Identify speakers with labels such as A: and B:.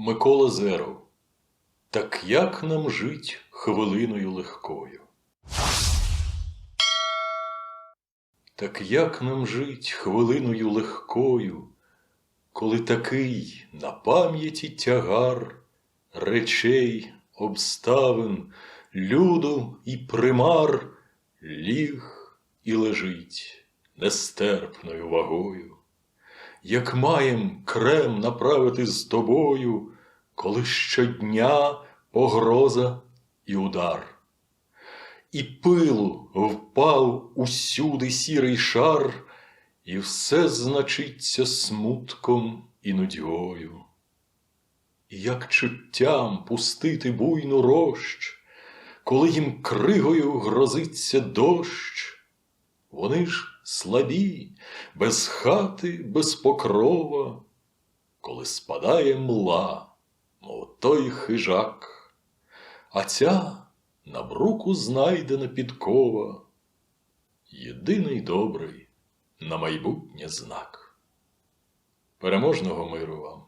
A: Микола Зеров. Так як нам жить хвилиною легкою? Так як нам жить хвилиною легкою, коли такий на пам'яті тягар речей, обставин, люду і примар ліг і лежить нестерпною вагою, як маєм крем направити з тобою, коли щодня погроза і удар. І пилу впав усюди сірий шар, і все значиться смутком і нудьгою. І як чуттям пустити буйну рощ, коли їм кригою грозиться дощ, вони ж слабі, без хати, без покрова, коли спадає мла, мов той хижак, а ця на бруку знайдена підкова, єдиний добрий на майбутнє знак. Переможного миру вам!